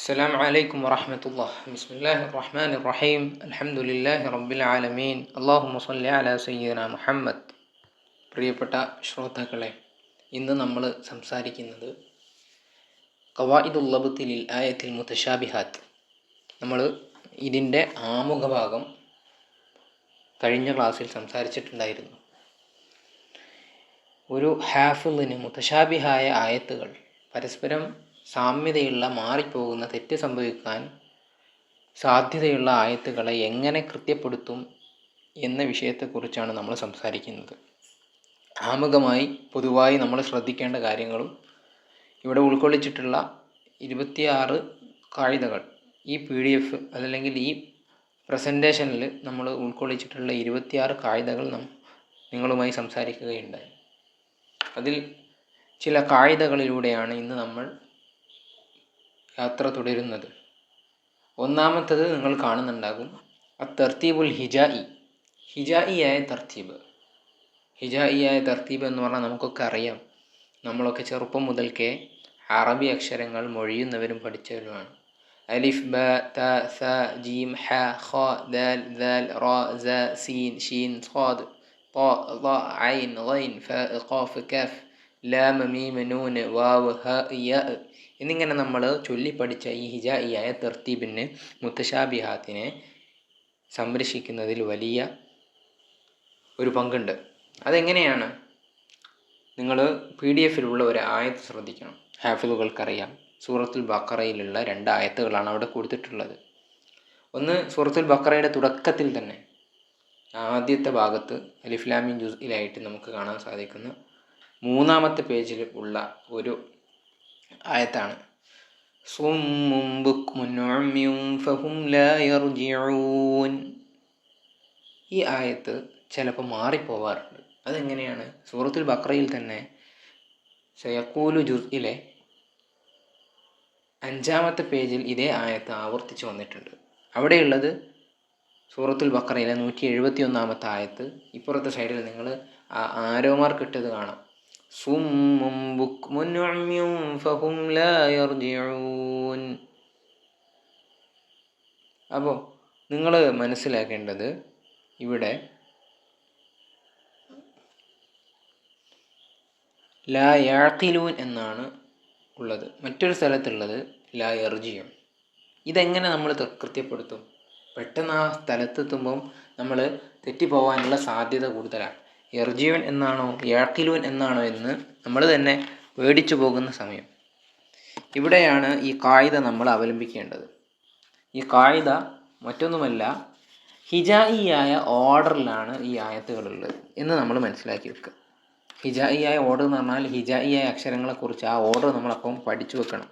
السلام عليكم ورحمة الله بسم الله الرحمن الرحيم الحمد لله رب العالمين اللهم صل على سيدنا മുഹമ്മദ് പ്രിയപ്പെട്ട ശ്രോതാക്കളെ ഇന്ന് നമ്മൾ സംസാരിക്കുന്നത് കവായിദുല്ലബത്തിലിൽ ആയത്തിൽ മുത്തശാബിഹാത്ത് നമ്മൾ ഇതിൻ്റെ ആമുഖ ഭാഗം കഴിഞ്ഞ ക്ലാസ്സിൽ സംസാരിച്ചിട്ടുണ്ടായിരുന്നു ഒരു ഹാഫിളിന് മുത്തശാബിഹായ ആയത്തുകൾ പരസ്പരം സാമ്യതയുള്ള മാറിപ്പോകുന്ന തെറ്റ് സംഭവിക്കാൻ സാധ്യതയുള്ള ആയത്തുകളെ എങ്ങനെ കൃത്യപ്പെടുത്തും എന്ന വിഷയത്തെക്കുറിച്ചാണ് നമ്മൾ സംസാരിക്കുന്നത്. ആമുഖമായി പൊതുവായി നമ്മൾ ശ്രദ്ധിക്കേണ്ട കാര്യങ്ങളും ഇവിടെ ഉൾക്കൊള്ളിച്ചിട്ടുള്ള ഇരുപത്തിയാറ് കാഴ്ചകൾ ഈ പി ഡി എഫ് അതല്ലെങ്കിൽ ഈ പ്രസന്റേഷനിൽ നമ്മൾ ഉൾക്കൊള്ളിച്ചിട്ടുള്ള ഇരുപത്തിയാറ് കാഴ്ചകൾ നിങ്ങളുമായി സംസാരിക്കുകയുണ്ടായി. അതിൽ ചില കാഴ്ചകളിലൂടെയാണ് ഇന്ന് നമ്മൾ യാത്ര തുടരുന്നത് ഒന്നാമത്തത് നിങ്ങൾ കാണുന്നുണ്ടാകും അ തർത്തീബുൽ ഹിജായി ഹിജായിയായ തർത്തീബ് ഹിജായിയായ തർത്തീബ് എന്ന് പറഞ്ഞാൽ നമുക്കൊക്കെ അറിയാം നമ്മളൊക്കെ ചെറുപ്പം മുതൽക്കേ അറബി അക്ഷരങ്ങൾ മൊഴിയുന്നവരും പഠിച്ചവരുമാണ് അലിഫ് ബ ത സ ജീം ഹ ഖ ദാൽ ദാൽ റ സ സീൻ ഷീൻ സ്വാദ് ط ض عين غين فاء قاف كاف ലാം മീം നൂൻ വാവ് ഹ യ എന്നിങ്ങനെ നമ്മൾ ചൊല്ലി പഠിച്ച ഈ ഹിജായിയായ തെർത്തീബിന് മുത്തശാബിഹാത്തിനെ സംരക്ഷിക്കുന്നതിൽ വലിയ ഒരു പങ്കുണ്ട്. അതെങ്ങനെയാണ്? നിങ്ങൾ പി ഡി എഫിലുള്ള ഒരു ആയത്ത് ശ്രദ്ധിക്കണം. ഹാഫിദുകൾക്കറിയാം സൂറത്തുൽ ബക്കറയിലുള്ള രണ്ട് ആയത്തുകളാണ് അവിടെ കൊടുത്തിട്ടുള്ളത്. ഒന്ന് സൂറത്തുൽ ബക്കറയുടെ തുടക്കത്തിൽ തന്നെ ആദ്യത്തെ ഭാഗത്ത് അലിഫ്ലാമിൻ ജുസിലായിട്ട് നമുക്ക് കാണാൻ സാധിക്കുന്ന. മൂന്നാമത്തെ പേജിൽ ഉള്ള ഒരു ആയത്താണ്. ഫഹും ഈ ആയത്ത് ചിലപ്പോൾ മാറിപ്പോവാറുണ്ട്. അതെങ്ങനെയാണ്? സൂറത്തുൽ ബക്രയിൽ തന്നെ സയക്കൂലു ജുർഇലെ അഞ്ചാമത്തെ പേജിൽ ഇതേ ആയത്ത് ആവർത്തിച്ച് വന്നിട്ടുണ്ട്. അവിടെയുള്ളത് സൂറത്തുൽ ബക്രയിലെ നൂറ്റി എഴുപത്തി ഒന്നാമത്തെ ആയത്ത്. ഇപ്പുറത്തെ സൈഡിൽ നിങ്ങൾ ആരോ മാർക്ക് ഇട്ടത് കാണാം. സുമ്മും ബുക്മുൻ ഉമ്യും ഫഹും ലാ യർജിഊൻ. അപ്പോൾ നിങ്ങൾ മനസ്സിലാക്കേണ്ടത് ഇവിടെ ലാ യാക്കിലൂൻ എന്നാണ് ഉള്ളത്. മറ്റൊരു സ്ഥലത്തുള്ളത് ലാ എർജിയും ഇതെങ്ങനെ നമ്മൾ കൃത്യപ്പെടുത്തും? പെട്ടെന്ന് ആ സ്ഥലത്തെത്തുമ്പം നമ്മൾ തെറ്റിപ്പോവാനുള്ള സാധ്യത കൂടുതലാണ്. എർജിയോൻ എന്നാണോ യാക്കിലൂൻ എന്നാണോ എന്ന് നമ്മൾ തന്നെ പേടിച്ചു പോകുന്ന സമയം. ഇവിടെയാണ് ഈ കായിത നമ്മൾ അവലംബിക്കേണ്ടത്. ഈ കായിത മറ്റൊന്നുമല്ല ഹിജായിയായ ഓർഡറിലാണ് ഈ ആയത്തുകളുള്ളത് എന്ന് നമ്മൾ മനസ്സിലാക്കി വെക്കുക. ഹിജായിയായ ഓർഡർ എന്ന് പറഞ്ഞാൽ ഹിജായിയായ അക്ഷരങ്ങളെക്കുറിച്ച് ആ ഓർഡർ നമ്മളപ്പം പഠിച്ചു വെക്കണം.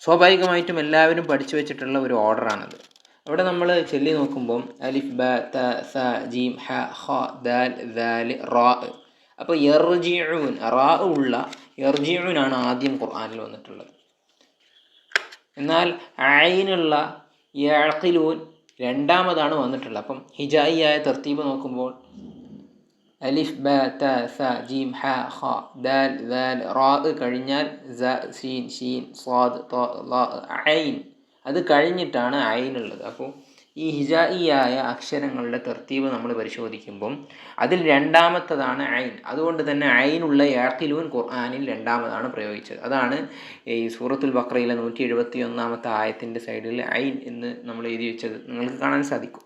സ്വാഭാവികമായിട്ടും എല്ലാവരും പഠിച്ചു വെച്ചിട്ടുള്ള ഒരു ഓർഡറാണത്. അവിടെ നമ്മൾ ചൊല്ലി നോക്കുമ്പം അലിഫ് ബ ത സ ജീം ഹ ഹ ദാൽ ദാൽ റാ. അപ്പോൾ എർജിഊൻ റാ ഉള്ള എർജിഊനാണ് ആദ്യം ഖുർആാനിൽ വന്നിട്ടുള്ളത്. എന്നാൽ ആയിനുള്ള യഖിലൂൻ രണ്ടാമതാണ് വന്നിട്ടുള്ളത്. അപ്പം ഹിജായിയായ തർത്തീബ് നോക്കുമ്പോൾ അലിഫ് ബ ത സ ജീം ഹ ഹ ദാൽ ദാൽ റാ കഴിഞ്ഞാൽ സ സീൻ ഷീൻ സ്വാദ് ഐൻ അത് കഴിഞ്ഞിട്ടാണ് ഐനുള്ളത് അപ്പോൾ ഈ ഹിജായിയായ അക്ഷരങ്ങളുടെ തർത്തീവ് നമ്മൾ പരിശോധിക്കുമ്പം അതിൽ രണ്ടാമത്തതാണ് ഐൻ അതുകൊണ്ട് തന്നെ ഐനുള്ള യാക്കിലൂൻ ഖുർആാനിൽ രണ്ടാമതാണ് പ്രയോഗിച്ചത് അതാണ് ഈ സൂറത്തുൽ ബക്രയിലെ നൂറ്റി എഴുപത്തി ഒന്നാമത്തെ ആയത്തിൻ്റെ സൈഡിൽ ഐൻ എന്ന് നമ്മൾ എഴുതി വെച്ചത് നിങ്ങൾക്ക് കാണാൻ സാധിക്കും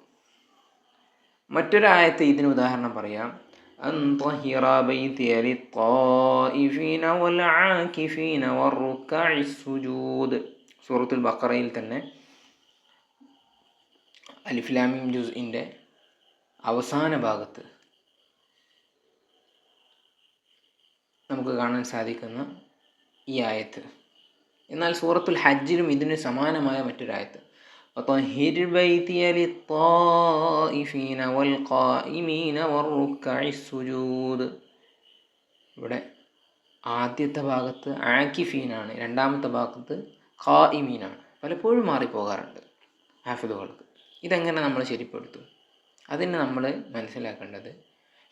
മറ്റൊരു ആയത്ത് ഇതിന് ഉദാഹരണം പറയാം أن طهر بيتي للطائفين والعاكفين والركع السجود സൂറത്തുൽ ബക്കറയിൽ തന്നെ അലിഫ്ലാമിം ജുസിൻ്റെ അവസാന ഭാഗത്ത് നമുക്ക് കാണാൻ സാധിക്കുന്ന ഈ ആയത്ത് എന്നാൽ സൂറത്തുൽ ഹജ്ജിലും ഇതിന് സമാനമായ മറ്റൊരായത്ത് وطهر بيتي للطائفين والقائمين والركع السجود ഇവിടെ ആദ്യത്തെ ഭാഗത്ത് ആക്കിഫീനാണ് രണ്ടാമത്തെ ഭാഗത്ത് ഖായിമീനാണ് പലപ്പോഴും മാറിപ്പോകാറുണ്ട് ഹാഫിദുകൾക്ക്. ഇതെങ്ങനെ നമ്മൾ ശരിപ്പെടുത്തും? അതിന് നമ്മൾ മനസ്സിലാക്കേണ്ടത്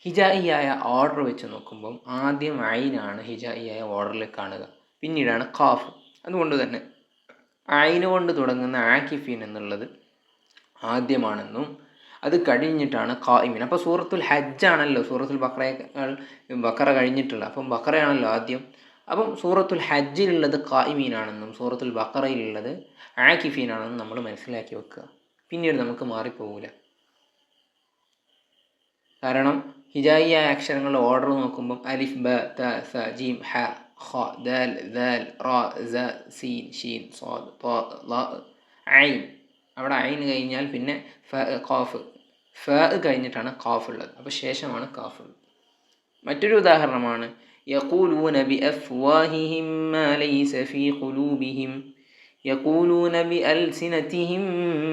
ഹിജായിയായ ഓർഡർ വെച്ച് നോക്കുമ്പം ആദ്യം ഐനാണ് ഹിജായിയായ ഓർഡറിൽ കാണുക. പിന്നീടാണ് ഖാഫ്. അതുകൊണ്ട് തന്നെ അയിന് കൊണ്ട് തുടങ്ങുന്ന ആക്കിഫീൻ എന്നുള്ളത് ആദ്യമാണെന്നും അത് കഴിഞ്ഞിട്ടാണ് ഖായിമീൻ അപ്പോൾ സൂറത്തുൽ ഹജ്ജാണല്ലോ സൂറത്തുൽ ബക്രയേക്കാൾ ബക്കറ കഴിഞ്ഞിട്ടുള്ള അപ്പം ബക്കറയാണല്ലോ ആദ്യം. അപ്പം സൂറത്തുൽ ഹജ്ജിലുള്ളത് കായ്മീനാണെന്നും സൂറത്തുൽ ബക്കറയിലുള്ളത് ആക്കിഫീനാണെന്നും നമ്മൾ മനസ്സിലാക്കി വെക്കുക. പിന്നീട് നമുക്ക് മാറിപ്പോകില്ല കാരണം ഹിജായിയ അക്ഷരങ്ങളുടെ ഓർഡർ നോക്കുമ്പം അലിഫ് ബ ത സ ജീം ഹ ഖ ദൽ ദൽ റ സ സീൻ ഷീൻ സ്വാദ് ഐൻ. അവിടെ ഐൻ കഴിഞ്ഞാൽ പിന്നെ ഖാഫ്. ഫ കഴിഞ്ഞിട്ടാണ് ഖാഫ് ഉള്ളത്. അപ്പോൾ ശേഷമാണ് ഖാഫ് ഉള്ളത്. മറ്റൊരു ഉദാഹരണമാണ് يقولون بأفواههم ما ليس في قلوبهم يقولون بألسنتهم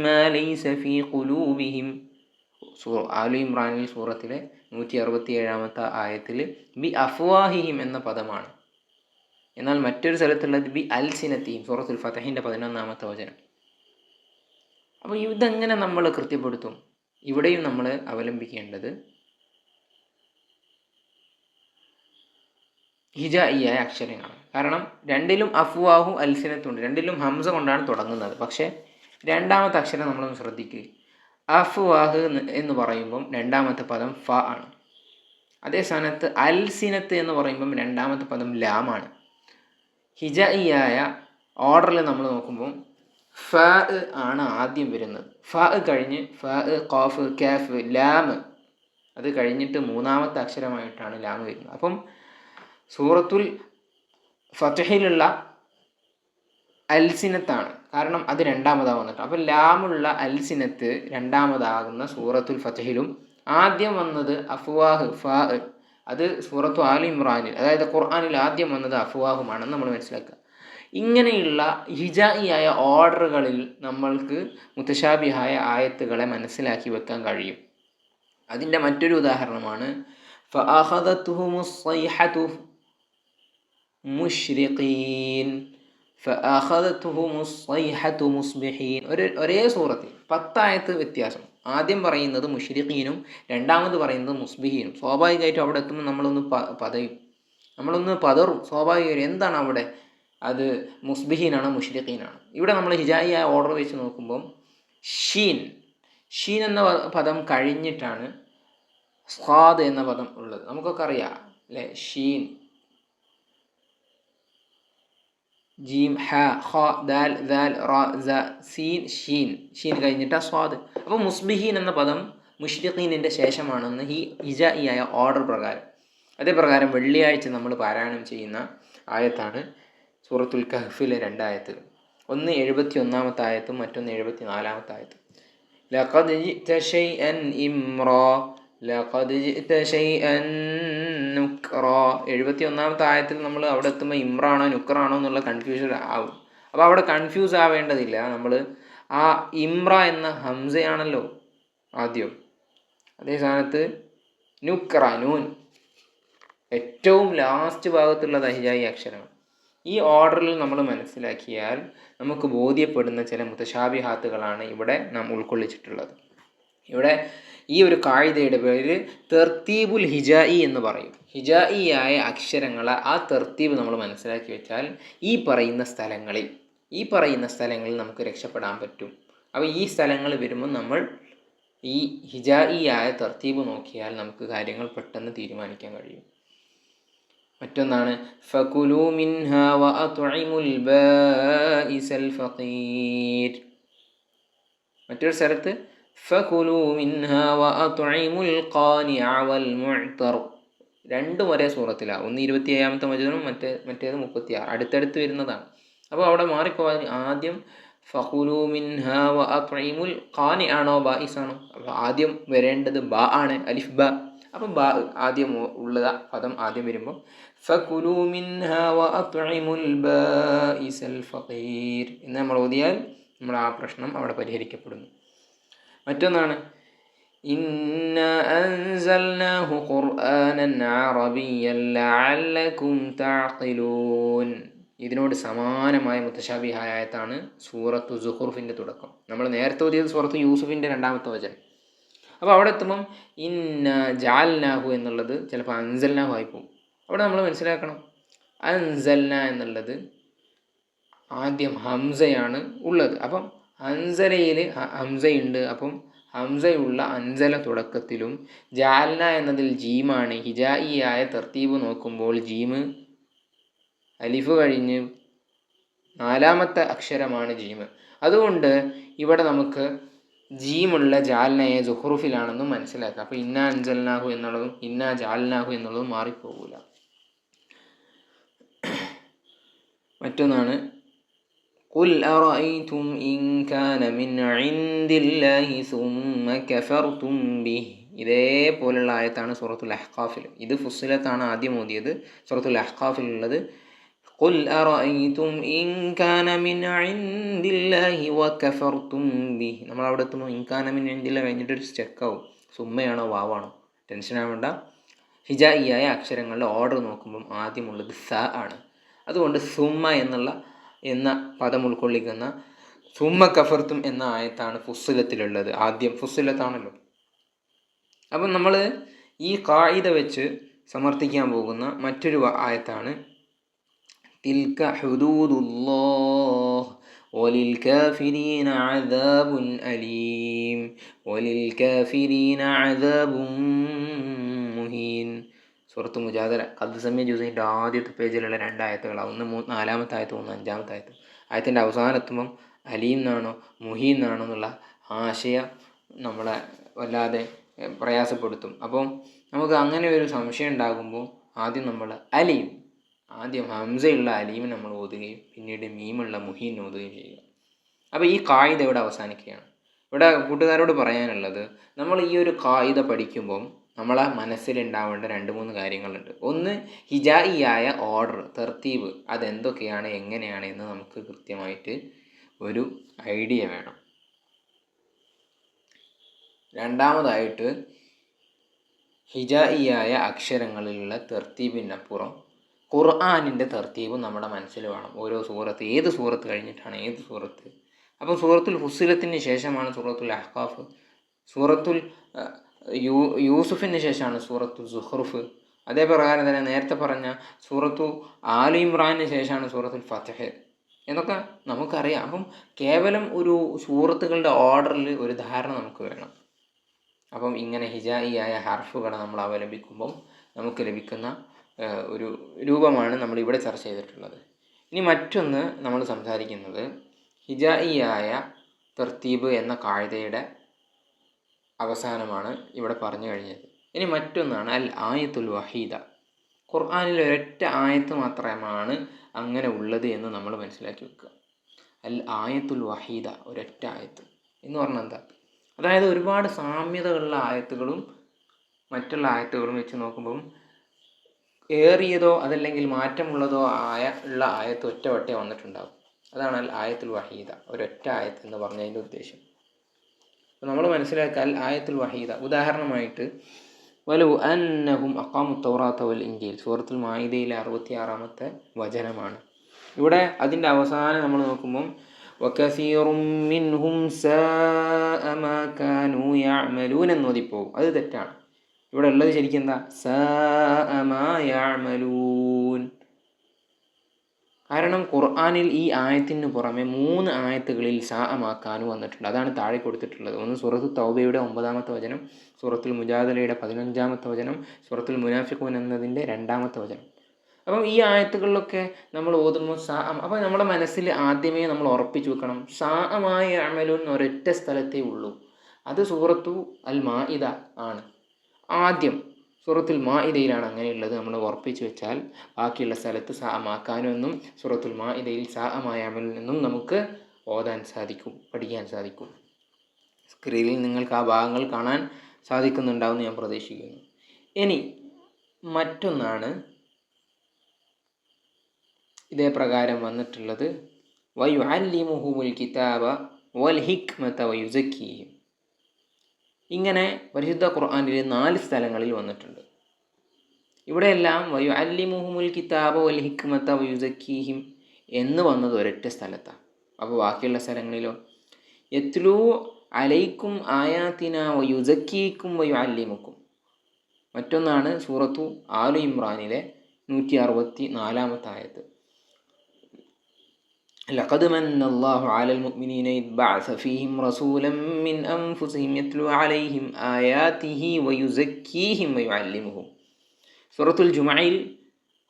ما ليس في قلوبهم സൂ ആലു ഇമ്രാനിൽ സൂറത്തിലെ നൂറ്റി അറുപത്തി ഏഴാമത്തെ ആയത്തിൽ ബി അഫ്വാഹിഹിം എന്ന പദമാണ് എന്നാൽ മറ്റൊരു സ്ഥലത്തുള്ളത് ബി അൽസിനത്തിയും സൂറത്തുൽ ഫതഹിൻ്റെ പതിനൊന്നാമത്തെ വചനം അപ്പോൾ ഇതെങ്ങനെ നമ്മൾ കൃത്യപ്പെടുത്തും ഇവിടെയും നമ്മൾ അവലംബിക്കേണ്ടത് ഹിജായിയായ അക്ഷരങ്ങളാണ്. കാരണം രണ്ടിലും അഫ്വാഹു അൽസിനത്തുണ്ട്. രണ്ടിലും ഹംസ കൊണ്ടാണ് തുടങ്ങുന്നത്. പക്ഷേ രണ്ടാമത്തെ അക്ഷരം നമ്മളൊന്ന് ശ്രദ്ധിക്കുക അഫ്വാഹ് എന്ന് പറയുമ്പം രണ്ടാമത്തെ പദം ഫ ആണ്. അതേ സ്ഥാനത്ത് അൽസിനത്ത് എന്ന് പറയുമ്പം രണ്ടാമത്തെ പദം ലാമാണ് ഹിജായിയായ ഓർഡറിൽ നമ്മൾ നോക്കുമ്പം ഫ ആണ് ആദ്യം വരുന്നത്. ഫ കഴിഞ്ഞ് ഫ കോഫ് കാഫ് ലാം. അത് കഴിഞ്ഞിട്ട് മൂന്നാമത്തെ അക്ഷരമായിട്ടാണ് ലാം വരുന്നത്. അപ്പം സൂറത്തുൽ ഫത്തഹിലുള്ള അൽസിനത്താണ്. കാരണം അത് രണ്ടാമതാവുന്നിട്ട് അപ്പോൾ ലാമുള്ള അൽസിനത്ത് രണ്ടാമതാകുന്ന സൂറത്തുൽ ഫത്തഹിലും ആദ്യം വന്നത് അഫ്വാഹ് ഫാ അത് സൂറത്തു ആലി ഇമ്രാനിൽ അതായത് ഖുർആാനിൽ ആദ്യം വന്നത് അഫ്വാഹുമാണെന്ന് നമ്മൾ മനസ്സിലാക്കുക. ഇങ്ങനെയുള്ള ഹിജായിയായ ഓർഡറുകളിൽ നമ്മൾക്ക് മുത്തശാബിഹായ ആയത്തുകളെ മനസ്സിലാക്കി വെക്കാൻ കഴിയും. അതിന്റെ മറ്റൊരു ഉദാഹരണമാണ് മുഷ്രിഖീൻ മുസ്ബിഹീൻ. ഒരു ഒരേ സൂറത്തിൽ പത്തായത്ത് വ്യത്യാസം. ആദ്യം പറയുന്നത് മുഷ്രിഖീനും രണ്ടാമത് പറയുന്നത് മുസ്ബിഹീനും. സ്വാഭാവികമായിട്ടും അവിടെ എത്തുമ്പോൾ നമ്മളൊന്ന് പതയും. നമ്മളൊന്ന് പതറും. സ്വാഭാവികമായും എന്താണ് അവിടെ? അത് മുസ്ബിഹീനാണ് മുഷ്രിഖീനാണ് ഇവിടെ നമ്മൾ ഹിജായിയായ ഓർഡർ വെച്ച് നോക്കുമ്പം ഷീൻ. ഷീൻ എന്ന പദം കഴിഞ്ഞിട്ടാണ് സ്വാദ് എന്ന പദം ഉള്ളത്. നമുക്കൊക്കെ അറിയാം അല്ലേ? ഷീൻ. ജീം ഹ ഖ ദാൽ ദാൽ റ സ സീൻ ഷീൻ. ഷീൻ കഴിഞ്ഞിട്ട് സ്വാദ്. അപ്പോൾ മുസ്ബിഹീൻ എന്ന പദം മുഷ്രിഖീനിന്റെ ശേഷമാണെന്ന് ഈ ആയ ഓർഡർ പ്രകാരം. അതേ പ്രകാരം വെള്ളിയാഴ്ച നമ്മൾ പാരായണം ചെയ്യുന്ന ആയത്താണ് സൂറത്തുൽ കഹ്ഫിലെ രണ്ടായത്തുകൾ ഒന്ന് എഴുപത്തി ഒന്നാമത്തെ ആയത്തും മറ്റൊന്ന് എഴുപത്തി നാലാമത്തെ ആയത്തും. ലഖദ് ജിഅത ഷൈഅൻ ഇംറ ലഖദ് ജിഅത ഷൈഅൻ നുക്റ. എഴുപത്തി ഒന്നാമത്തെ ആയത്തിൽ നമ്മൾ അവിടെ എത്തുമ്പോൾ ഇമ്രാണോ നുക്റാണോ എന്നുള്ള കൺഫ്യൂഷൻ ആവും. അപ്പോൾ അവിടെ കൺഫ്യൂസ് ആവേണ്ടതില്ല. നമ്മൾ ആ ഇമ്ര എന്ന ഹംസയാണല്ലോ ആദ്യം. അതേ സ്ഥാനത്ത് നുക്ര നൂൻ. ഏറ്റവും ലാസ്റ്റ് ഭാഗത്തുള്ള ദഹിജായി അക്ഷരമാണ്. ഈ ഓർഡറിൽ നമ്മൾ മനസ്സിലാക്കിയാൽ നമുക്ക് ബോധ്യപ്പെടുന്ന ചില മുത്തശാബിഹാത്തുകളാണ് ഇവിടെ നാം ഉൾക്കൊള്ളിച്ചിട്ടുള്ളത്. ഇവിടെ ഈ ഒരു കായികയുടെ പേര് തെർത്തീബുൽ ഹിജായി എന്ന് പറയും. ഹിജായിയായ അക്ഷരങ്ങളെ ആ തെർത്തീവ് നമ്മൾ മനസ്സിലാക്കി വെച്ചാൽ ഈ പറയുന്ന സ്ഥലങ്ങളിൽ ഈ പറയുന്ന സ്ഥലങ്ങളിൽ നമുക്ക് രക്ഷപ്പെടാൻ പറ്റും. അപ്പോൾ ഈ സ്ഥലങ്ങൾ വരുമ്പോൾ നമ്മൾ ഈ ഹിജായിയായ തർത്തീവ് നോക്കിയാൽ നമുക്ക് കാര്യങ്ങൾ പെട്ടെന്ന് തീരുമാനിക്കാൻ കഴിയും. മറ്റൊന്നാണ് ഫകുലു മിൻഹ ഫഖീർ. മറ്റൊരു സ്ഥലത്ത് ഫകുലു മിൻഹ വഅത്ഇമുൽ ഖാനിഅ വൽ രണ്ടും ഒരേ സൂറത്തിലാണ് ഒന്ന് ഇരുപത്തി ഏഴാമത്തെ മജുദനും മറ്റേ മറ്റേത് മുപ്പത്തി ആറ് അടുത്തടുത്ത് വരുന്നതാണ്. അപ്പോൾ അവിടെ മാറിപ്പോകാൻ ആദ്യം അത്ഇമുൽ ഖാനി ആണോ ആണോ? അപ്പോൾ ആദ്യം വരേണ്ടത് ബാ ആണ് അലിഫ് ബ. അപ്പം ബാ ആദ്യം ഉള്ളത് പദം ആദ്യം വരുമ്പോൾ ഫകുലു മിൻഹ ഫഖീർ. എന്ന് നമ്മൾ ഓതിയാൽ നമ്മൾ ആ പ്രശ്നം അവിടെ പരിഹരിക്കപ്പെടുന്നു. മറ്റൊന്നാണ് ഇന്ന أنزلناه قرآنا عربيا لعلكم تعقلون. ഇതിനോട് സമാനമായ മുത്തശാബിഹായ ആയത്താണ് സൂറത്തു സുഹുർഫിന്റെ തുടക്കം. നമ്മൾ നേരത്തെ ഓതിയത് സൂറത്ത് യൂസുഫിന്റെ രണ്ടാമത്തെ വചനം. അപ്പോൾ അവിടെ എത്തുമ്പം ഇന്ന ജാൽനാഹു എന്നുള്ളത് ചിലപ്പോൾ അൻസൽനാഹു ആയി പോകും. അവിടെ നമ്മൾ മനസ്സിലാക്കണം അൻസൽന എന്നുള്ളത് ആദ്യം ഹംസയാണ് ഉള്ളത്. അപ്പം അൻസലയിൽ ഹംസയുണ്ട്. അപ്പം ഹംസയുള്ള അഞ്ചല തുടക്കത്തിലും ജാൽന എന്നതിൽ ജീമാണ് ഹിജായിയായ തർത്തീബ് നോക്കുമ്പോൾ ജീമ് അലിഫ് കഴിഞ്ഞ് നാലാമത്തെ അക്ഷരമാണ് ജീമ്. അതുകൊണ്ട് ഇവിടെ നമുക്ക് ജീമുള്ള ജാൽനയെ ജുഹ്റുഫിലാണെന്നും മനസ്സിലാക്കാം. അപ്പോൾ ഇന്ന അഞ്ചൽനാഹു എന്നുള്ളതും ഇന്ന ജാൽനാഹു എന്നുള്ളതും മാറിപ്പോകൂല. മറ്റൊന്നാണ് قل أرأيتم إن كان من عند الله ثم كفرتم به ഇതേപോലുള്ള ആയത്താണ് സൂറത്തുൽ അഹ്ഖാഫിൽ ഇത് ഫുസിലത്താണ് ആദ്യം ഓതിയത് സൂറത്തുൽ അഹ്ഖാഫിലുള്ളത് قل أرأيتم إن كان من عند الله وكفرتم به നമ്മൾ അവിടെ എത്തുമ്പോൾ ഇൻകാന മിൻ ഇന്ദില്ല കഴിഞ്ഞിട്ട് ഒരു സ്റ്റെക്കാവും സുമ്മയാണോ വാവാണോ ടെൻഷൻ ആവേണ്ട ഹിജായിയായ അക്ഷരങ്ങളുടെ ഓർഡർ നോക്കുമ്പം ആദ്യമുള്ളത് സ ആണ് അതുകൊണ്ട് സുമ്മ എന്നുള്ള എന്ന പദം ഉൾക്കൊള്ളിക്കുന്ന സുമ്മ കഫർത്തും എന്ന ആയത്താണ് ഫുസ്സിലത്തിലുള്ളത് ആദ്യം ഫുസ്സിലത്താണല്ലോ അപ്പം നമ്മൾ ഈ കായിക വെച്ച് സമർത്ഥിക്കാൻ പോകുന്ന മറ്റൊരു ആയത്താണ് തിൽക്ക ഹുദൂദുല്ലാഹ് وللكافرين عذاب أليم وللكافرين عذاب മുഹീൻ സുഹൃത്ത് മുജാദല കദ് സമയ ജ്യൂസിന്റെ ആദ്യത്തെ പേജിലുള്ള രണ്ടായത്തുകളാണ്. ഒന്ന് മൂ നാലാമത്തെ ആയത്ത് ഒന്ന് അഞ്ചാമത്തെ ആയത്ത് ആയത്തിന്റെ അവസാനം എത്തുമ്പം മുഹിന്നാണോ എന്നുള്ള ആശയം നമ്മളെ വല്ലാതെ പ്രയാസപ്പെടുത്തും. അപ്പം നമുക്ക് അങ്ങനെ ഒരു സംശയം ഉണ്ടാകുമ്പോൾ ആദ്യം നമ്മൾ അലീം ആദ്യം ഹംസയുള്ള അലീം നമ്മൾ ഓതുകയും പിന്നീട് മീമുള്ള മുഹീൻ ഓതുകയും ചെയ്യുക. അപ്പോൾ ഈ കായിത ഇവിടെ അവസാനിക്കുകയാണ്. ഇവിടെ കൂട്ടുകാരോട് പറയാനുള്ളത് നമ്മൾ ഈ ഒരു കായിത പഠിക്കുമ്പം നമ്മളെ മനസ്സിലുണ്ടാവേണ്ട രണ്ട് മൂന്ന് കാര്യങ്ങളുണ്ട്. ഒന്ന് ഹിജായിയായ ഓർഡർ തെർത്തീവ് അതെന്തൊക്കെയാണ് എങ്ങനെയാണ് എന്ന് നമുക്ക് കൃത്യമായിട്ട് ഒരു ഐഡിയ വേണം. രണ്ടാമതായിട്ട് ഹിജായിയായ അക്ഷരങ്ങളിലുള്ള തെർത്തീബിനപ്പുറം ഖുർആാനിന്റെ തെർത്തീബ് നമ്മുടെ മനസ്സിൽ വേണം. ഓരോ സൂറത്ത് ഏത് സൂറത്ത് കഴിഞ്ഞിട്ടാണ് ഏത് സൂറത്ത്? അപ്പം സൂറത്തുൽ ഹുസിലത്തിന് ശേഷമാണ് സൂറത്തുൽ അഹ്കാഫ്. സൂറത്തുൽ യൂ യൂസുഫിന് ശേഷമാണ് സൂറത്തു സുഹ്റുഫ്. അതേപ്രകാരം തന്നെ നേരത്തെ പറഞ്ഞ സൂറത്തു ആലു ഇമ്രാനു ശേഷമാണ് സൂറത്തുൽ ഫത്തഹ് എന്നൊക്കെ നമുക്കറിയാം. അപ്പം കേവലം ഒരു സൂറത്തുകളുടെ ഓർഡറിൽ ഒരു ധാരണ നമുക്ക് വേണം. അപ്പം ഇങ്ങനെ ഹിജായിയായ ഹർഫുകളെ നമ്മൾ അവലംബിക്കുമ്പം നമുക്ക് ലഭിക്കുന്ന ഒരു രൂപമാണ് നമ്മൾ ഇവിടെ ചർച്ച ചെയ്തിട്ടുള്ളത്. ഇനി മറ്റൊന്ന് നമ്മൾ സംസാരിക്കുന്നത് ഹിജായിയായ തർത്തീബ് എന്ന കാഴ്ചയുടെ അവസാനമാണ് ഇവിടെ പറഞ്ഞു കഴിഞ്ഞത്. ഇനി മറ്റൊന്നാണ് അൽ ആയത്തുൽ വഹീദ. ഖുർആാനിൽ ഒരൊറ്റ ആയത്ത് മാത്രമാണ് അങ്ങനെ ഉള്ളത് എന്ന് നമ്മൾ മനസ്സിലാക്കി വെക്കുക. അൽ ആയത്തുൽ വഹീദ ഒരൊറ്റ ആയത്ത്. എന്ന് പറഞ്ഞാൽ എന്താ? അതായത് ഒരുപാട് സാമ്യതകളുള്ള ആയത്തുകളും മറ്റുള്ള ആയത്തുകളും വെച്ച് നോക്കുമ്പം ഏറിയതോ അതല്ലെങ്കിൽ മാറ്റമുള്ളതോ ആയ ഉള്ള ആയത്ത് ഒറ്റ വട്ടേ വന്നിട്ടുണ്ടാവും. അതാണ് അൽ ആയത്തുൽ വഹീദ ഒരൊറ്റ ആയത്ത് എന്ന് പറഞ്ഞതിന്റെ ഉദ്ദേശം. നമ്മൾ മനസ്സിലാക്കാൻ ആയത്തുൽ വഹീദ. ഉദാഹരണമായിട്ട് വലു അന്നഹും അക്കാമു തൗറാത്ത വൽ ഇന്ത്യയിൽ സൂറത്തുൽ മായിദയിലെ അറുപത്തി ആറാമത്തെ വചനമാണ്. ഇവിടെ അതിന്റെ അവസാനം നമ്മൾ നോക്കുമ്പം വക്കസീറും യഅമലൂൻ എന്നോതിപ്പോവും. അത് തെറ്റാണ്. ഇവിടെ ഉള്ളത് ശരിക്കും എന്താ യാമലൂൻ കാരണം ഖുർആാനിൽ ഈ ആയത്തിന് പുറമെ മൂന്ന് ആയത്തുകളിൽ സാഅമാക്കാനും വന്നിട്ടുണ്ട്. അതാണ് താഴെ കൊടുത്തിട്ടുള്ളത്. ഒന്ന് സുറത്ത് തൗബയുടെ ഒമ്പതാമത്തെ വചനം സൂറത്തുൽ മുജാദലയുടെ പതിനഞ്ചാമത്തെ വചനം സൂറത്തുൽ മുനാഫിഖൂൻ എന്നതിന്റെ രണ്ടാമത്തെ വചനം. അപ്പം ഈ ആയത്തുകളിലൊക്കെ നമ്മൾ ഓതുമ്പോൾ സാ അപ്പം നമ്മുടെ മനസ്സിൽ ആദ്യമേ നമ്മൾ ഉറപ്പിച്ചു വെക്കണം. സാഅമായ അമലൂൻ ഒരൊറ്റ സ്ഥലത്തേ ഉള്ളൂ. അത് സൂറത്തു അൽ മാ ഇത ആണ്. ആദ്യം സൂറത്തുൽ മാഇദയിലാണ് അങ്ങനെയുള്ളത്. നമ്മൾ ഉറപ്പിച്ചു വെച്ചാൽ ബാക്കിയുള്ള സ്ഥലത്ത് സാമാക്കാനൊന്നും സൂറത്തുൽ മാഇദയിൽ സാമായാമിൽ നിന്നും നമുക്ക് ഓതാൻ സാധിക്കും പഠിക്കാൻ സാധിക്കും. സ്ക്രീനിൽ നിങ്ങൾക്ക് ആ ഭാഗങ്ങൾ കാണാൻ സാധിക്കുന്നുണ്ടാവുമെന്ന് ഞാൻ പ്രതീക്ഷിക്കുന്നു. ഇനി മറ്റൊന്നാണ് ഇതേ പ്രകാരം വന്നിട്ടുള്ളത്. വയു അല്ലിമുഹുമുൽ കിതാബ വൽ ഹിക്മത വയുസക്കിയും. ഇങ്ങനെ പരിശുദ്ധ ഖുർആാനിൽ നാല് സ്ഥലങ്ങളിൽ വന്നിട്ടുണ്ട്. ഇവിടെയെല്ലാം വയു അല്ലിമുഹുമുൽ കിതാബ വൽ ഹിക്മത്ത വയുസക്കീഹിം എന്ന് വന്നത് ഒരൊറ്റ സ്ഥലത്താണ് അപ്പോൾ ബാക്കിയുള്ള സ്ഥലങ്ങളിലോ? എത്ലൂ അലൈക്കും ആയാത്തിന വയുസക്കീക്കും വയു അല്ലിമുക്കും മറ്റൊന്നാണ് സൂറത്തു ആലു ഇമ്രാനിലെ നൂറ്റി അറുപത്തി നാലാമത്തെ ആയത്ത്. لقد من الله على المؤمنين إذ بعث فيهم رسولا من أنفسهم يتلو عليهم آياته ويزكيهم ويعلمهم سورة الجمعة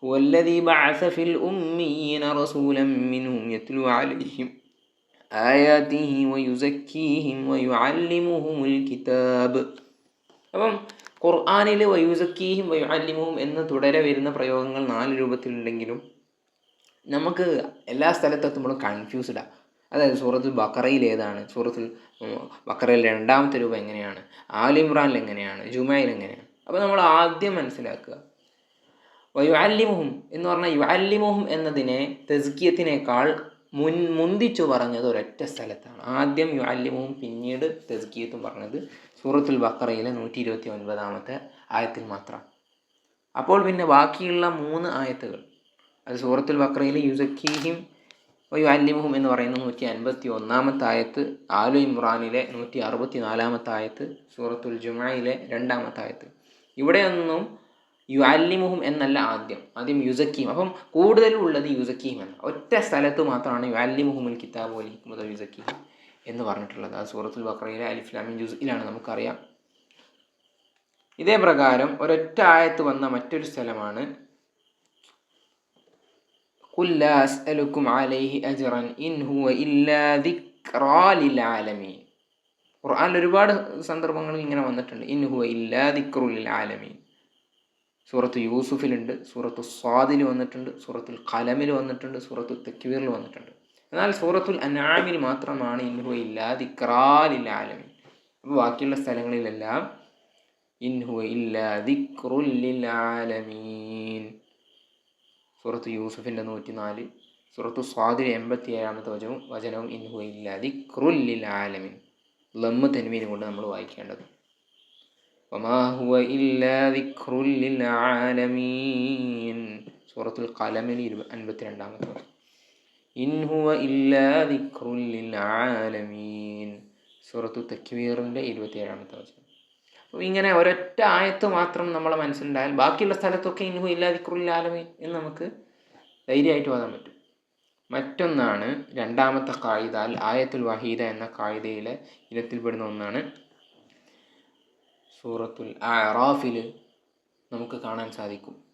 هو الذي بعث في الأميين رسولا منهم يتلو عليهم آياته ويزكيهم ويعلمهم الكتاب അപ്പം ഖുർആാനിൽ വയുസക്കീഹിം വയുഅല്ലിമുഹും എന്ന് തുടരെ വരുന്ന പ്രയോഗങ്ങൾ നാല് രൂപത്തിലുണ്ടെങ്കിലും നമുക്ക് എല്ലാ സ്ഥലത്തെത്തുമ്പോഴും കൺഫ്യൂസ്ഡാണ് അതായത് സൂറത്തുൽ ബക്കറയിൽ ഏതാണ്? സൂറത്തുൽ ബക്കറയിൽ രണ്ടാമത്തെ രൂപം എങ്ങനെയാണ്? ആലിമ്രാനിൽ എങ്ങനെയാണ്? ജുമായിൽ എങ്ങനെയാണ്? അപ്പോൾ നമ്മൾ ആദ്യം മനസ്സിലാക്കുക. വയുഅല്ലിമുഹും എന്ന് പറഞ്ഞാൽ യുഅല്ലിമുഹും എന്നതിനെ തെസ്കിയത്തിനേക്കാൾ മുൻ മുന്തിച്ചു പറഞ്ഞത് ഒരൊറ്റ സ്ഥലത്താണ്. ആദ്യം യുഅല്ലിമുഹും പിന്നീട് തെസ്കിയത്തും പറഞ്ഞത് സൂറത്തുൽ ബക്കറയിലെ നൂറ്റി ഇരുപത്തി ഒൻപതാമത്തെ ആയത്തിൽ മാത്രം അപ്പോൾ പിന്നെ ബാക്കിയുള്ള മൂന്ന് ആയത്തുകൾ. അത് സൂറത്തുൽ ബക്രയിൽ യുസക്കീഹിം യുഅല്ലിമുഹും എന്ന് പറയുന്ന നൂറ്റി അൻപത്തി ഒന്നാമത്തെ ആയത്ത് ആലു ഇമ്രാനിലെ നൂറ്റി അറുപത്തി നാലാമത്തെ ആയത്ത് സൂറത്തുൽ ജുമായിലെ രണ്ടാമത്തെ ആയത്ത് ഇവിടെയൊന്നും യുഅല്ലിമുഹും എന്നല്ല ആദ്യം ആദ്യം യുസക്കീം അപ്പം കൂടുതലും ഉള്ളത് യുസക്കീം എന്ന് ഒറ്റ സ്ഥലത്ത് മാത്രമാണ് യുഅല്ലിമുഹുമുൽ കിതാബ് വലി ഹിക്മത യുസക്കീം എന്ന് പറഞ്ഞിട്ടുള്ളത്. അത് സൂറത്തുൽ ബക്രയിലെ അലിഫ്ലാമിൻ ജുസിലാണ് നമുക്കറിയാം. ഇതേ പ്രകാരം ഒരൊറ്റ ആയത്ത് വന്ന മറ്റൊരു സ്ഥലമാണ് കുല്ലാസ്അലുക്കും അലൈഹി അജറൻ ഇൻഹുവ ഇല്ലാദിക്രാലിലാലമീൻ ഖുർആാനിൽ ഒരുപാട് സന്ദർഭങ്ങളിൽ ഇങ്ങനെ വന്നിട്ടുണ്ട്. ഇൻഹുവ ഇല്ലാദിക്രുലിൽ ആലമീൻ സൂറത്ത് യൂസുഫിലുണ്ട് സൂറത്തു സ്വാദിൽ വന്നിട്ടുണ്ട് സൂറത്തുൽ കലമിൽ വന്നിട്ടുണ്ട് സൂറത്തു തക്വീറിൽ വന്നിട്ടുണ്ട്. എന്നാൽ സൂറത്തുൽ അനാമിൽ മാത്രമാണ് ഇൻഹുവ ഇല്ലാദിക്രാലിൽ ആലമീൻ അപ്പോൾ ബാക്കിയുള്ള സ്ഥലങ്ങളിലെല്ലാം ഇൻഹുവ ഇല്ലാദിക്രുലിൽ ആലമീൻ സൂറത്ത് യൂസുഫിന്റെ നൂറ്റി നാല് സൂറത്ത് സ്വാദിൽ എൺപത്തി ഏഴാമത്തെ വചനവും വചനവും ഇൻഹു ക്രുല്ലിൽ ആലമിൻ. ലമ്മ് തെന്മീനും കൊണ്ട് നമ്മൾ വായിക്കേണ്ടത്. സുഹൃത്തുൽ കലമിൽ ഇരു അൻപത്തിരണ്ടാമത്തെ വചനം. ഇൻഹുവ ഇല്ലാതി ക്രുല്ലിൽ ആലമീൻ. സൂറത്തു തക്വീറിന്റെ ഇരുപത്തിയേഴാമത്തെ വചനം. ഇങ്ങനെ ഒരൊറ്റ ആയത്ത് മാത്രം നമ്മളെ മനസ്സിലുണ്ടായാൽ ബാക്കിയുള്ള സ്ഥലത്തൊക്കെ ഇൻഹു ഇല്ലാ ദിക്റുല്ലാലമീൻ എന്ന് നമുക്ക് ധൈര്യമായിട്ട് പോകാൻ പറ്റും. മറ്റൊന്നാണ് രണ്ടാമത്തെ കായിദ അൽ ആയത്തുൽ വഹീദ എന്ന കായിദയിലെ ഇനത്തിൽപ്പെടുന്ന ഒന്നാണ് സൂറത്തുൽ അറാഫിൽ നമുക്ക് കാണാൻ സാധിക്കും.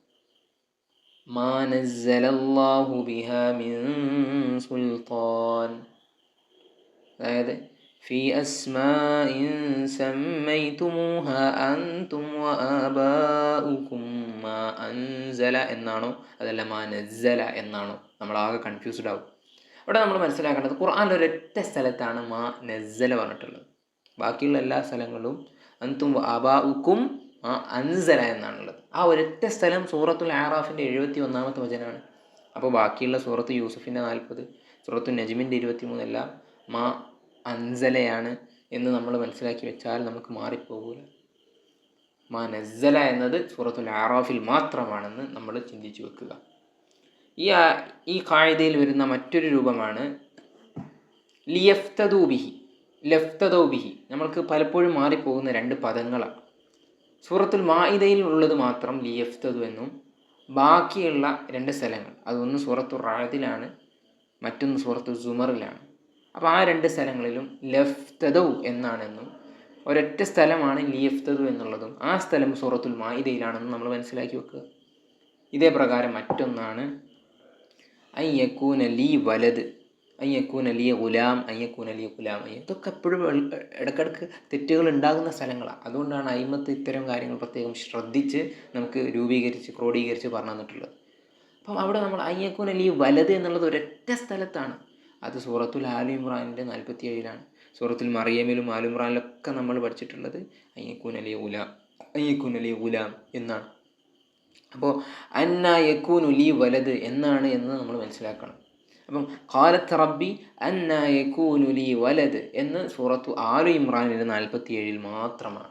മിൻ സുൽത്താൻ. അതായത് في أسماء سميتموها أنتم وآباؤكم ما أنزل എന്നാണോ അതല്ല മാ നസ്സല എന്നാണോ നമ്മളാകെ കൺഫ്യൂസ്ഡ് ആവും അവിടെ നമ്മൾ മനസ്സിലാക്കേണ്ടത് ഖുർആാനിൽ ഒരൊറ്റ സ്ഥലത്താണ് മാ നസ്സല പറഞ്ഞിട്ടുള്ളത് ബാക്കിയുള്ള എല്ലാ സ്ഥലങ്ങളും അന്തും അബാഉക്കും ആ അൻസല എന്നാണുള്ളത് ആ ഒരൊറ്റ സ്ഥലം സൂറത്തുൽ ആറാഫിൻ്റെ എഴുപത്തി ഒന്നാമത്തെ വചനമാണ് അപ്പോൾ ബാക്കിയുള്ള സൂറത്ത് യൂസുഫിൻ്റെ നാൽപ്പത് സൂറത്തു നജ്മിൻ്റെ ഇരുപത്തി മൂന്നെല്ലാം മാ അൻസലയാണ് എന്ന് നമ്മൾ മനസ്സിലാക്കി വെച്ചാൽ നമുക്ക് മാറിപ്പോകൂല. മാ നസ്സല എന്നത് സൂറത്തുൽ ആറാഫിൽ മാത്രമാണെന്ന് നമ്മൾ ചിന്തിച്ചു വെക്കുക. ഈ ഈ കാഴ്ചയിൽ വരുന്ന മറ്റൊരു രൂപമാണ് ലിയഫ്തദൂബിഹി ലഫ്തദൂബിഹി നമ്മൾക്ക് പലപ്പോഴും മാറിപ്പോകുന്ന രണ്ട് പദങ്ങളാണ്. സൂറത്തുൽ മായിദയിൽ ഉള്ളത് മാത്രം ലിയഫ്തദു എന്നും ബാക്കിയുള്ള രണ്ട് സ്ഥലങ്ങൾ. അതൊന്ന് സൂറത്തു റായത്തിലാണ് മറ്റൊന്ന് സൂറത്തു സുമറിലാണ്. അപ്പോൾ ആ രണ്ട് സ്ഥലങ്ങളിലും ലഫ്തദൗ എന്നാണെന്നും ഒരൊറ്റ സ്ഥലമാണ് ലിയഫ്തദു എന്നുള്ളതും ആ സ്ഥലം സൂറത്തുൽ മായിദയിലാണെന്നും നമ്മൾ മനസ്സിലാക്കി വെക്കുക. ഇതേ പ്രകാരം മറ്റൊന്നാണ് അയ്യക്കൂൻ അലി വലത് അയ്യക്കൂൻ അലിയ ഗുലാം അയ്യക്കൂൻ അലിയ ഗുലാം അയ്യ ഇതൊക്കെ എപ്പോഴും ഇടക്കിടക്ക് തെറ്റുകൾ ഉണ്ടാകുന്ന സ്ഥലങ്ങളാണ്. അതുകൊണ്ടാണ് അയിമത്ത് ഇത്തരം കാര്യങ്ങൾ പ്രത്യേകം ശ്രദ്ധിച്ച് നമുക്ക് രൂപീകരിച്ച് ക്രോഡീകരിച്ച് പറഞ്ഞു തന്നിട്ടുള്ളത് അപ്പം അവിടെ നമ്മൾ അയ്യക്കൂൻ അലി വലത് എന്നുള്ളത് ഒരൊറ്റ സ്ഥലത്താണ്. അത് സൂറത്തുൽ ആലു ഇമ്രാനിന്റെ നാൽപ്പത്തി ഏഴിലാണ് സൂറത്തുൽ മറിയമിലും ആലു ഇമ്രാനിലൊക്കെ നമ്മൾ പഠിച്ചിട്ടുള്ളത് ഗുലാം അയ്യക്കൂൻ അലി ഗുലാം എന്നാണ്. അപ്പോൾ അന്ന യക്കൂനുലി വലത് എന്നാണ് എന്ന് നമ്മൾ മനസ്സിലാക്കണം. അപ്പം കാലത്ത് റബ്ബി അന്ന യക്കൂനുലി വലത് എന്ന് സൂറത്തു ആലു ഇമ്രാനിന്റെ നാൽപ്പത്തി ഏഴിൽ മാത്രമാണ്.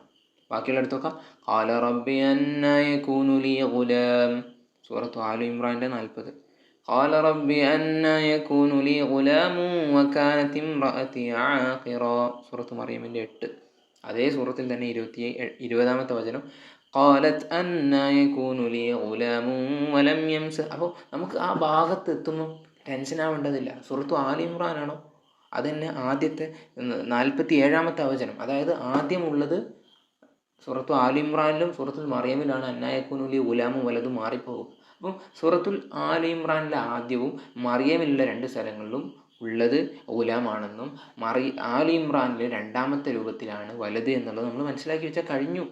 ബാക്കിയുള്ള അടുത്തൊക്കെ കാല റബ്ബി അന്ന യക്കൂനുലി ഗുലാം. സൂറത്തു ആലു ഇമ്രാനിന്റെ നാൽപ്പത്. قال رب أنا يكون لي غلام وكانت امرأتي عاقرا സൂറത്ത് മറിയമിൻ്റെ എട്ട് അതേ സൂറത്തിൽ തന്നെ ഇരുപത്തി ഇരുപതാമത്തെ വചനം قالت أنا يكون لي غلام ولم يمس അപ്പോൾ നമുക്ക് ആ ഭാഗത്ത് എത്തുമ്പോൾ ടെൻഷൻ ആവേണ്ടതില്ല സുഹൃത്തു ആലി ഇമ്രാനാണോ അത് തന്നെ ആദ്യത്തെ നാൽപ്പത്തി ഏഴാമത്തെ അവചനം അതായത് ആദ്യമുള്ളത് സൂറത്തു ആലി ഇമ്രാനിലും സൂറത്തുൽ മറിയമിലാണ് അന്നായക്കുനുലി ഉലാമും വലതും മാറിപ്പോകും അപ്പം സൂറത്തുൽ ആലി ഇമ്രാനിലെ ആദ്യവും മറിയമിലുള്ള രണ്ട് സ്ഥലങ്ങളിലും ഉള്ളത് ഉലാമാണെന്നും മറി ആലി ഇമ്രാനിലെ രണ്ടാമത്തെ രൂപത്തിലാണ് വലത് എന്നുള്ളത് നമ്മൾ മനസ്സിലാക്കി വെച്ചാൽ കഴിഞ്ഞു.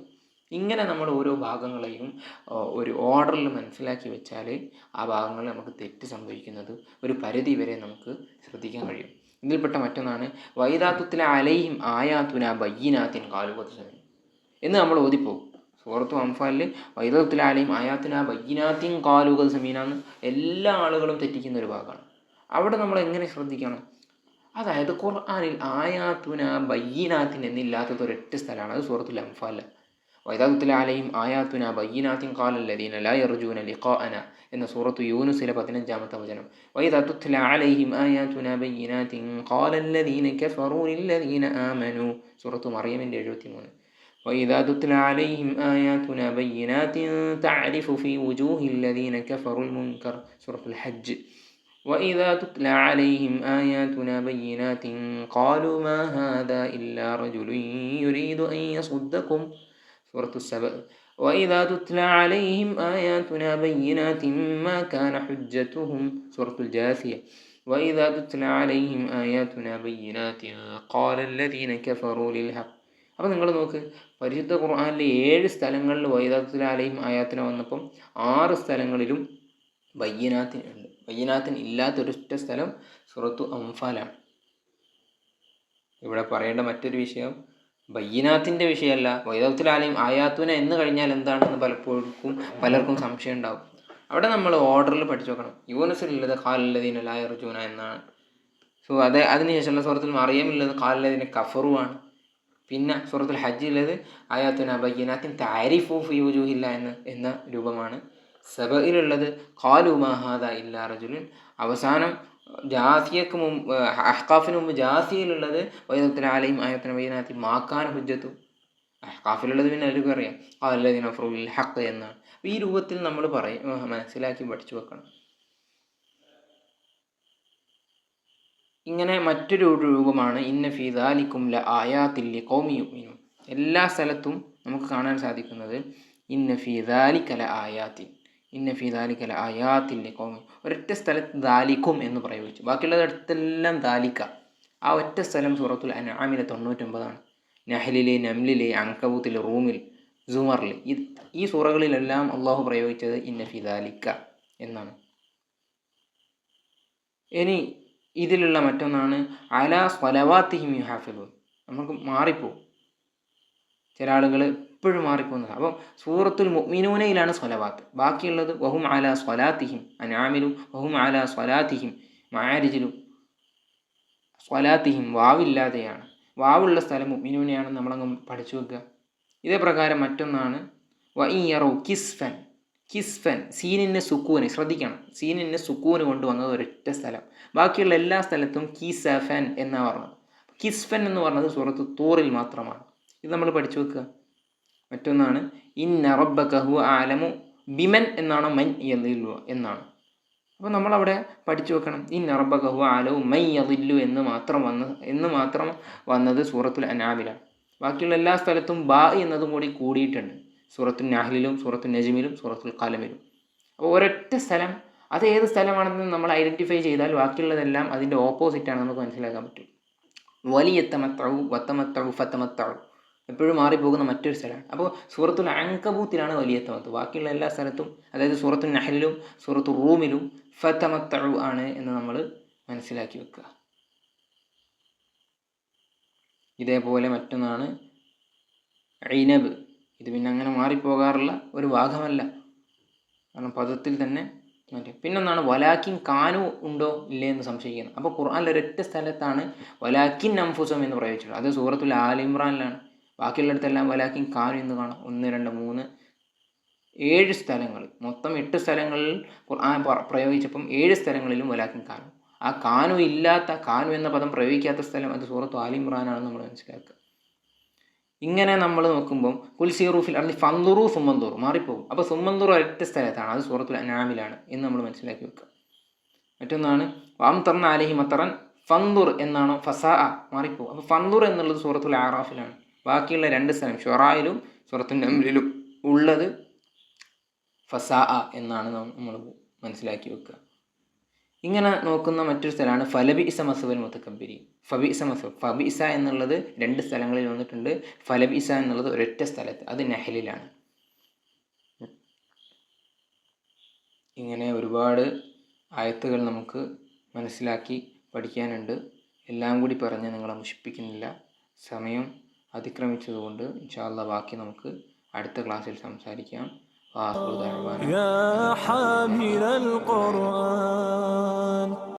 ഇങ്ങനെ നമ്മൾ ഓരോ ഭാഗങ്ങളെയും ഒരു ഓർഡറിൽ മനസ്സിലാക്കി വെച്ചാൽ ആ ഭാഗങ്ങളിൽ നമുക്ക് തെറ്റ് സംഭവിക്കുന്നത് ഒരു പരിധി വരെ നമുക്ക് ശ്രദ്ധിക്കാൻ കഴിയും. ഇതിൽപ്പെട്ട മറ്റൊന്നാണ് വൈദാത്വത്തിലെ അലയും ആയാത്തുന ബയ്യനാത്തിൻ കാലുപത്ത് എന്ന് നമ്മൾ ഓതിപ്പോകും. സൂറത്തു അംഫാലിൽ വൈദത്തിലാലയും അയാത്തിന ബയ്യനാത്തിൻ കാലുകൾ സമീനാന്ന് എല്ലാ ആളുകളും തെറ്റിക്കുന്ന ഒരു ഭാഗമാണ്. അവിടെ നമ്മൾ എങ്ങനെ ശ്രദ്ധിക്കണം? അതായത് ഖുർആാനിൽ ആയാത്തുന ബയ്യനാത്തിൻ എന്നില്ലാത്തത് ഒരൊറ്റ സ്ഥലമാണ് അത് സൂറത്തുൽ അംഫാല വൈദാത്തുത്തില അലയും ആയാത്തുന ബയ്യനാത്തിൻ കാലല്ലദീന ലാ യർജൂന ലിഖാഅന എന്ന സൂറത്തു യൂനുസിലെ പതിനഞ്ചാമത്തെ വചനം. വൈദാത്തുത്തില അലൈഹിം ആയാത്തുന ബയ്യനാത്തിൻ കാലല്ലദീന കഫറൂ ലില്ലദീന ആമനു. സൂറത്തു മറിയമിന്റെ എഴുപത്തി മൂന്ന് وإذا تتلى عليهم آياتنا بينات تعرف في وجوه الذين كفروا المنكر سورة الحج وإذا تتلى عليهم آياتنا بينات قالوا ما هذا إلا رجل يريد أن يصدكم سورة السبأ وإذا تتلى عليهم آياتنا بينات ما كان حجتهم سورة الجاثية وإذا تتلى عليهم آياتنا بينات قال الذين كفروا للحق അപ്പോൾ നിങ്ങൾ നോക്ക് പരിശുദ്ധ ഖുർആാനിലെ ഏഴ് സ്ഥലങ്ങളിൽ വൈദാത്തിലാലയും ആയാത്തിന വന്നപ്പം ആറ് സ്ഥലങ്ങളിലും ബയ്യനാത്തിന് ഉണ്ട്. ബയ്യനാത്തിന് ഇല്ലാത്തൊരൊറ്റ സ്ഥലം സുറത്തു അംഫാലാണ്. ഇവിടെ പറയേണ്ട മറ്റൊരു വിഷയം ബയ്യനാത്തിന്റെ വിഷയമല്ല. വൈദത്തിലാലയും ആയാത്തുന എന്ന് കഴിഞ്ഞാൽ എന്താണെന്ന് പലപ്പോഴും പലർക്കും സംശയം ഉണ്ടാകും അവിടെ നമ്മൾ ഓർഡറിൽ പഠിച്ചു നോക്കണം യൂനസിലുള്ളത് ഖാലല്ലദീൻ അലായർജൂന എന്നാണ്. സോ അത് അതിനുശേഷമുള്ള സുഹൃത്തിൽ അറിയാമില്ലത് ഖാലല്ലദീനെ കഫറുവാണ് പിന്നെ സൂറത്തുൽ ഹജ്ജിലുള്ളത് ആയാത്തുന ബയ്യനാത്തിൻ താരിഫു ഫിയൂജുഹില്ല എന്ന് എന്ന രൂപമാണ്. സബയിലുള്ളത് ഖാലു മഹാദ ഇല്ല റജുലുൻ. അവസാനം ജാസിയക്ക് മുമ്പ് അഹ്കാഫിന് മുമ്പ് ജാസിയിലുള്ളത് വൈദത്തിൽ ആലയും ആയത്തിന് വൈനാത്തി മാക്കാൻ ഹുജ്ജത്തു. അഹ്കാഫിലുള്ളത് പിന്നെ എല്ലാവർക്കും അറിയാം. അല്ലദിന ഫ്രുൽ ഹക്ക് എന്നാണ്. ഈ രൂപത്തിൽ നമ്മൾ പറയും മനസ്സിലാക്കി പഠിച്ചു വെക്കണം. ഇങ്ങനെ മറ്റൊരു രൂപമാണ് ഇന്ന ഫിദാലിക്കും ല ആയാത്തില്ലി കൗമിയുമിനും എല്ലാ സ്ഥലത്തും നമുക്ക് കാണാൻ സാധിക്കുന്നത് ഇന്ന ഫീദാലിക്കല ആയാത്തിൻ ഇന്ന ഫീദാലിക്കല ആയാത്തില്ലി കൗമി ഒരൊറ്റ സ്ഥലത്ത് ദാലിക്കും എന്ന് പ്രയോഗിച്ചു. ബാക്കിയുള്ളതിടത്തെല്ലാം ദാലിക്ക ആ ഒറ്റ സ്ഥലം സൂറത്തുൽ അനാമിലെ തൊണ്ണൂറ്റൊമ്പതാണ്. നഹലിലെ നംലിലെ അങ്കബൂത്തിലെ റൂമിൽ സുമറിൽ. ഈ ഈ സൂറകളിലെല്ലാം അള്ളാഹു പ്രയോഗിച്ചത് ഇന്ന ഫിദാലിക്ക എന്നാണ്. ഇനി ഇതിലുള്ള മറ്റൊന്നാണ് അല സ്വലവാത്തിഹിം യു ഹാഫിദു നമുക്ക് മാറിപ്പോവും. ചില ആളുകൾ എപ്പോഴും മാറിപ്പോകുന്നത് അപ്പം സൂറത്തുൽ മുഅ്മിനൂനയിലാണ് സ്വലവാത്ത്. ബാക്കിയുള്ളത് വഹും അല സ്വലാത്തിഹിം അനാമിലും വഹും അല സ്വലാത്തിഹിം മാരിജിലും. സ്വലാത്തിഹിം വാവില്ലാതെയാണ്. വാവുള്ള സ്ഥലം മുഅ്മിനൂനയാണ് നമ്മളങ്ങ് പഠിച്ചു വെക്കുക. ഇതേ പ്രകാരം മറ്റൊന്നാണ് വഇയറു കിസ്ഫൻ. കിസ്ഫൻ സീനിന് സുക്കൂന് ശ്രദ്ധിക്കണം. സീനിന് സുക്കൂന് കൊണ്ടുവന്നത് ഒരൊറ്റ സ്ഥലം. ബാക്കിയുള്ള എല്ലാ സ്ഥലത്തും കിസഫൻ എന്നാണ് പറഞ്ഞത്. കിസ്ഫൻ എന്ന് പറഞ്ഞത് സുഹൃത്ത് തൂറിൽ മാത്രമാണ്. ഇത് നമ്മൾ പഠിച്ചു വെക്കുക. മറ്റൊന്നാണ് ഇൻ നറബ കഹു ആലമു ബിമൻ എന്നാണ് മൻ യതില്ലു എന്നാണ്. അപ്പോൾ നമ്മളവിടെ പഠിച്ചു വെക്കണം. ഇൻ ഇന്ന കഹു ആലമു മൈ യതില്ലു എന്ന് മാത്രം വന്ന് എന്ന് മാത്രം വന്നത് സൂറത്തുൽ അനാബിലാണ് ബാക്കിയുള്ള എല്ലാ സ്ഥലത്തും ബാ എന്നതും കൂടി കൂടിയിട്ടുണ്ട്. സൂറത്തുൽ നാഹ്ലിലും സൂറത്തുൽ നജ്മിലും സൂറത്തുൽ കാലമിലും അപ്പോൾ ഒരൊറ്റ സ്ഥലം അത് ഏത് സ്ഥലമാണെന്ന് നമ്മൾ ഐഡന്റിഫൈ ചെയ്താൽ ബാക്കിയുള്ളതെല്ലാം അതിന്റെ ഓപ്പോസിറ്റാണ് നമുക്ക് മനസ്സിലാക്കാൻ പറ്റും. വലിയ വലിയത്തമത്തഴു വത്തമത്തഴു ഫത്തമത്തഴു എപ്പോഴും മാറിപ്പോകുന്ന മറ്റൊരു സ്ഥലമാണ്. അപ്പോൾ സൂറത്തുൽ അങ്കബൂത്തിലാണ് വലിയ തമത്ത് ബാക്കിയുള്ള എല്ലാ സ്ഥലത്തും അതായത് സൂറത്തുൽ നഹലിലും സൂറത്തു റൂമിലും ഫത്തമത്തഴു ആണ് എന്ന് നമ്മൾ മനസ്സിലാക്കി വെക്കുക. ഇതേപോലെ മറ്റൊന്നാണ് ഐനബ് ഇത് പിന്നെ അങ്ങനെ മാറിപ്പോകാറുള്ള ഒരു ഭാഗമല്ല. കാരണം പദത്തിൽ തന്നെ മറ്റേ പിന്നൊന്നാണ് വലാക്കിൻ കാനു ഉണ്ടോ ഇല്ലേ എന്ന് സംശയിക്കുന്നത് അപ്പോൾ ഖുർആാനിൽ ഒരൊറ്റ സ്ഥലത്താണ് വലാക്കിൻ അംഫുസം എന്ന് പ്രയോഗിച്ചിട്ടുള്ളത്. അത് സൂറത്തുൽ ആലിമ്രാനിലാണ് ബാക്കിയുള്ളിടത്തെല്ലാം വലാക്കിൻ കാനു എന്ന് കാണാം. ഒന്ന് രണ്ട് മൂന്ന് ഏഴ് സ്ഥലങ്ങൾ. മൊത്തം എട്ട് സ്ഥലങ്ങളിൽ ഖുർആൻ പ്രയോഗിച്ചപ്പം ഏഴ് സ്ഥലങ്ങളിലും വലാക്കിൻ കാനു. ആ കാനു ഇല്ലാത്ത കാനു എന്ന പദം പ്രയോഗിക്കാത്ത സ്ഥലം അത് സൂറത്തു ആലിമ്രാനാണെന്ന് നമ്മൾ മനസ്സിലാക്കുക. ഇങ്ങനെ നമ്മൾ നോക്കുമ്പം കുൽസീറൂഫിൽ അല്ലെങ്കിൽ ഫന്തുറു സുമ്മന്തൂർ മാറിപ്പോകും. അപ്പോൾ സുമ്മന്തൂർ ഒരൊറ്റ സ്ഥലത്താണ്. അത് സൂറത്തുൽ അനാമിലാണ് എന്ന് നമ്മൾ മനസ്സിലാക്കി വെക്കുക. മറ്റൊന്നാണ് വാം തറൻ അലഹി മത്തറൻ ഫന്തുർ എന്നാണോ ഫസാ മാറിപ്പോകും. അപ്പോൾ ഫന്തുർ എന്നുള്ളത് സൂറത്തുൽ ആറാഫിലാണ് ബാക്കിയുള്ള രണ്ട് സ്ഥലം ഷൊറായിലും സൂറത്തുൽ നംലിലും ഉള്ളത് ഫസാ എന്നാണ് നമ്മൾ മനസ്സിലാക്കി വെക്കുക. ഇങ്ങനെ നോക്കുന്ന മറ്റൊരു സ്ഥലമാണ് ഫലബി ഇസ മസബൽ മുത്തക്കബിരി. ഫബി ഇസ മസബ് ഫബി ഇസ എന്നുള്ളത് രണ്ട് സ്ഥലങ്ങളിൽ വന്നിട്ടുണ്ട്. ഫലബി ഇസ എന്നുള്ളത് ഒരൊറ്റ സ്ഥലത്ത് അത് നെഹലിലാണ്. ഇങ്ങനെ ഒരുപാട് ആയത്തുകൾ നമുക്ക് മനസ്സിലാക്കി പഠിക്കാനുണ്ട്. എല്ലാം കൂടി പറഞ്ഞ് നിങ്ങളെ മുഷിപ്പിക്കുന്നില്ല. സമയം അതിക്രമിച്ചതുകൊണ്ട് ഇൻഷാല്ല ബാക്കി നമുക്ക് അടുത്ത ക്ലാസ്സിൽ സംസാരിക്കാം. يا حامل القرآن.